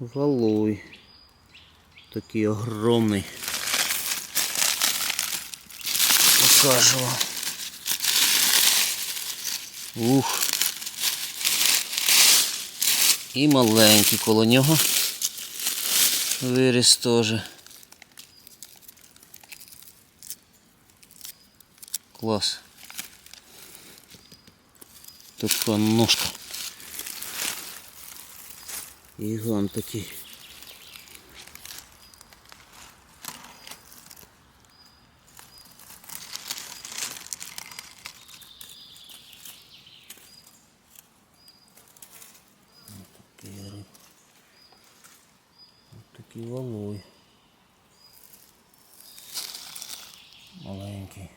Валуй. Такий огромний. Покажу вам. Ух. І маленький коло нього. Виріс теж. Клас. Така ножка. І іглам такий. І волой маленький.